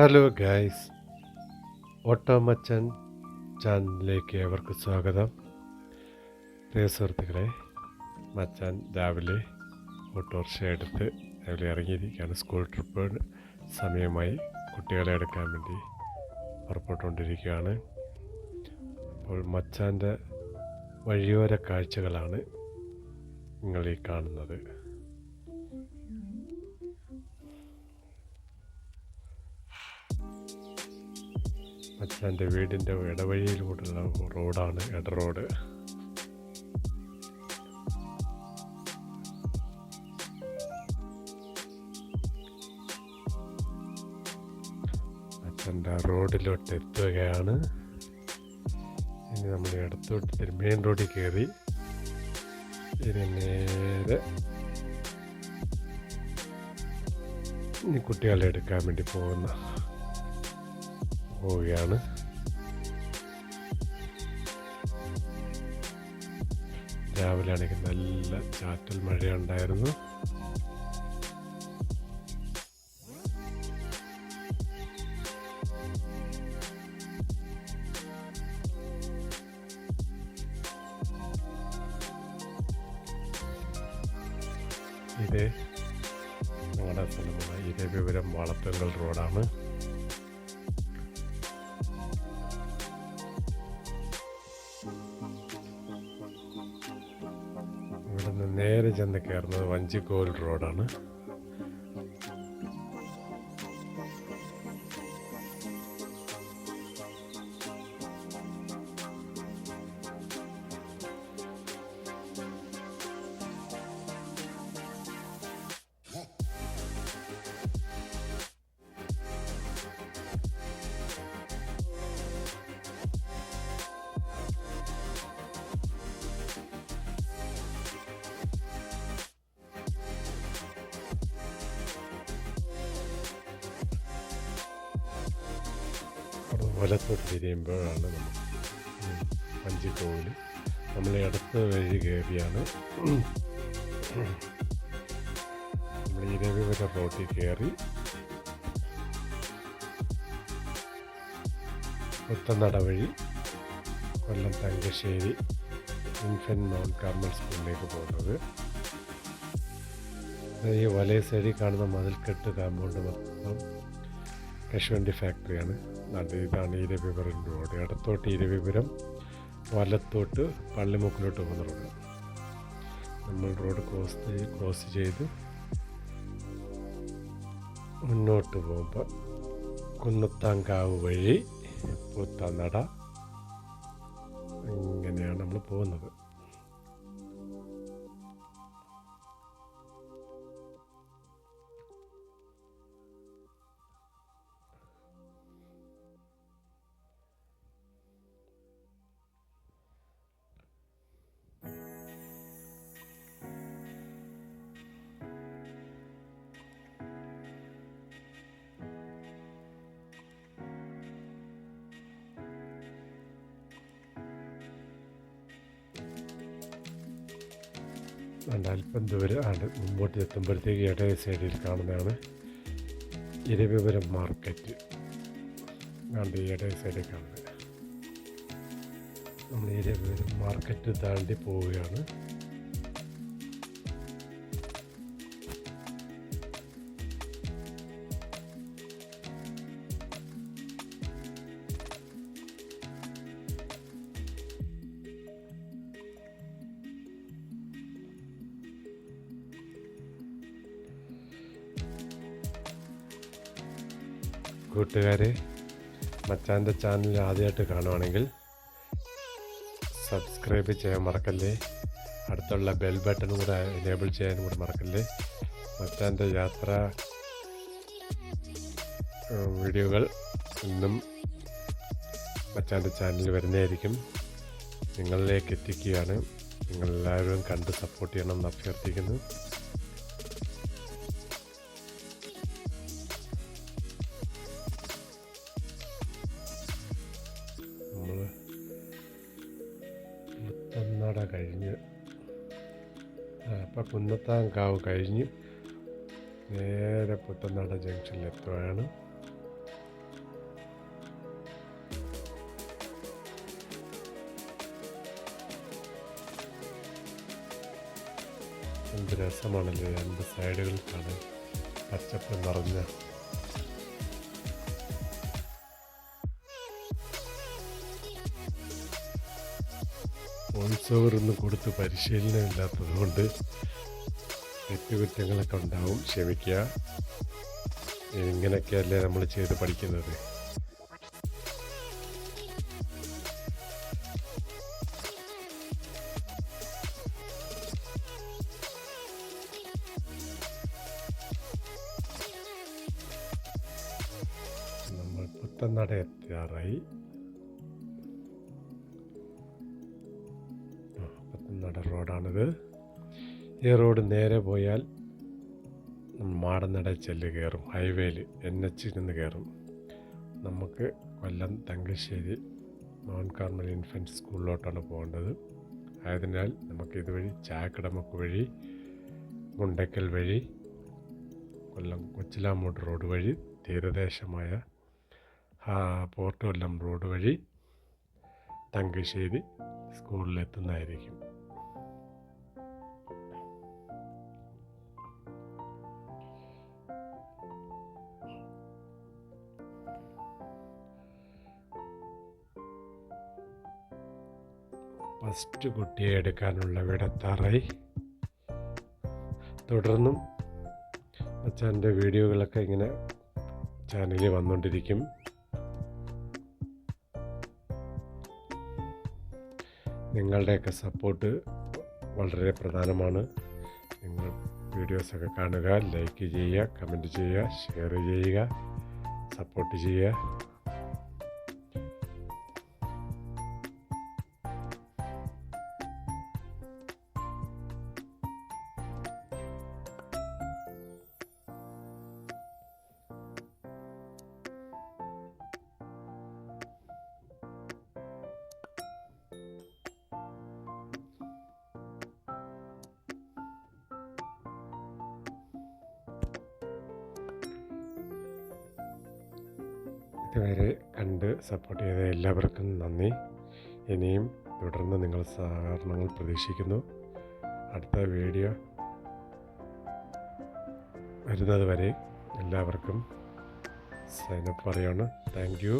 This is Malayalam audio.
ഹലോ ഗായ്സ് ഓട്ടോമച്ചൻ ചാനലിലേക്ക് ഏവർക്ക് സ്വാഗതം. പ്രിയ സുഹൃത്തുക്കളെ മച്ചാൻ രാവിലെ ഓട്ടോറിക്ഷ എടുത്ത് രാവിലെ ഇറങ്ങിയിരിക്കുകയാണ്. സ്കൂൾ ട്രിപ്പ് സമയമായി കുട്ടികളെ എടുക്കാൻ വേണ്ടി പുറപ്പെട്ടുകൊണ്ടിരിക്കുകയാണ്. അപ്പോൾ മച്ചാന്റെ വഴിയോര കാഴ്ചകളാണ് നിങ്ങൾ ഈ കാണുന്നത്. മച്ചാന്റെ വീടിന്റെ ഇടവഴിയിലൂടെയുള്ള റോഡാണ് ഇട റോഡ്. അച്ഛന്റെ റോഡിലോട്ട് എത്തുകയാണ്. ഇനി നമ്മൾ ഇടത്തോട്ട് മെയിൻ റോഡിൽ കയറി ഇനി നേരെ കുട്ടികളെ എടുക്കാൻ വേണ്ടി പോകുന്ന പോവുകയാണ്. രാവിലെ ആണെങ്കിൽ നല്ല ചാറ്റൽ മഴയുണ്ടായിരുന്നു. ഇതേ ഞങ്ങളുടെ സ്ഥലമാണ്. വിവരം വളപ്പങ്കൽ റോഡാണ്. നേരെ ചെന്ന് കയറുന്നത് വഞ്ചിക്കോൽ റോഡാണ്. വലത്തോട്ട് തിരിയുമ്പോഴാണ് നമ്മൾ വഞ്ചിക്കോൽ നമ്മൾ അടുത്ത വഴി കയറിയാണ്. നമ്മൾ ഇരവിപുരം റോട്ടിൽ കയറി. പുത്തനട വഴി Kollam Thangassery infant Mount Carmel സ്കൂളിലേക്ക് പോകുന്നത്. ഈ വലയ സൈഡിൽ കാണുന്ന മതിൽക്കെട്ട് കാമ്പൗണ്ട് മൊത്തം കശുവണ്ടി ഫാക്ടറിയാണ്. അത് ഇതാണ് ഇരവിപുരം റോഡ്. ഇടത്തോട്ട് ഇരവിപുരം വലത്തോട്ട് പള്ളിമുക്കിലോട്ട് പോകുന്ന റോഡ്. നമ്മൾ റോഡ് ക്രോസ് ക്രോസ് ചെയ്ത് മുന്നോട്ട് പോകുമ്പോൾ കുന്നത്താങ്കാവ് വഴി പൂത്താനട ഇങ്ങനെയാണ് നമ്മൾ പോകുന്നത്. അതുകൊണ്ട് അല്പം ദൂരെ ആണ്. മുമ്പോട്ട് എത്തുമ്പോഴത്തേക്ക് ഇടയ സൈഡിൽ കാണുന്നതാണ് ഇരവിപുരം മാർക്കറ്റ് ആണ്ട് ഇടയ സൈഡിൽ കാണുന്നത്. നമ്മൾ ഇരവിപുരം മാർക്കറ്റ് താണ്ടി പോവുകയാണ്. കൂട്ടുകാരെ മച്ചാന്റെ ചാനൽ ആദ്യമായിട്ട് കാണുവാണെങ്കിൽ സബ്സ്ക്രൈബ് ചെയ്യാൻ മറക്കല്ലേ? അടുത്തുള്ള ബെൽ ബട്ടൺ കൂടെ എനേബിൾ ചെയ്യാനും കൂടെ മറക്കല്ലേ? മച്ചാന്റെ യാത്ര വീഡിയോകൾ ഇന്നും മച്ചാന്റെ ചാനലിൽ വരുന്നതായിരിക്കും. നിങ്ങളിലേക്ക് എത്തിക്കുകയാണ്. നിങ്ങളെല്ലാവരും കണ്ട് സപ്പോർട്ട് ചെയ്യണം എന്ന് അഭ്യർത്ഥിക്കുന്നു. കഴിഞ്ഞ്. അപ്പം കുന്നത്താങ്കാവ് കഴിഞ്ഞ് നേരെ പുത്തനാട് ജംഗ്ഷനിലെത്തുകയാണ് എന്ത് രസമാണല്ലേ രണ്ട് സൈഡുകൾക്കാണ് പച്ചപ്പ് നിറഞ്ഞ വോയിസ് ഓവർ ഒന്നും കൊടുത്ത് പരിശീലനം ഇല്ലാത്തത് കൊണ്ട് തെറ്റുകുറ്റങ്ങളൊക്കെ ഉണ്ടാവും. ക്ഷമിക്കുക. ഇങ്ങനെയൊക്കെയല്ലേ നമ്മൾ ചെയ്ത് പഠിക്കുന്നത്. നമ്മൾ പുത്തനട എത്താറായി പുത്തനട റോഡാണിത്. ഈ റോഡ് നേരെ പോയാൽ മാടനട ചെല്ല് കയറും. ഹൈവേയിൽ എൻ എച്ചിൽ നിന്ന് കയറും. നമുക്ക് Kollam Thangassery Mount Carmel infant സ്കൂളിലോട്ടാണ് പോകേണ്ടത്. ആയതിനാൽ നമുക്ക് ഇതുവഴി ചായക്കടമുക്ക് വഴി മുണ്ടക്കൽ വഴി കൊല്ലം കൊച്ചിലാമൂട് റോഡ് വഴി തീരദേശമായ പോർട്ട് കൊല്ലം റോഡ് വഴി തങ്കശ്ശേരി സ്കൂളിലെത്തുന്നതായിരിക്കും. ഫസ്റ്റ് കുട്ടിയെ എടുക്കാനുള്ള വിടത്താറായി. തുടർന്നും അച്ഛന്റെ വീഡിയോകളൊക്കെ ഇങ്ങനെ ചാനലിൽ വന്നുകൊണ്ടിരിക്കും നിങ്ങളുടെയൊക്കെ സപ്പോർട്ട് വളരെ പ്രധാനമാണ്. നിങ്ങൾ വീഡിയോസൊക്കെ കാണുക ലൈക്ക് ചെയ്യുക കമന്റ് ചെയ്യുക ഷെയർ ചെയ്യുക സപ്പോർട്ട് ചെയ്യുക. ഇതുവരെ കണ്ട് സപ്പോർട്ട് ചെയ്ത എല്ലാവർക്കും നന്ദി. ഇനിയും തുടർന്ന് നിങ്ങൾ സഹകരണങ്ങൾ പ്രതീക്ഷിക്കുന്നു. അടുത്ത വീഡിയോ വരുന്നത് വരെ എല്ലാവർക്കും സൈനപ്പ് പറയാണ് താങ്ക് യു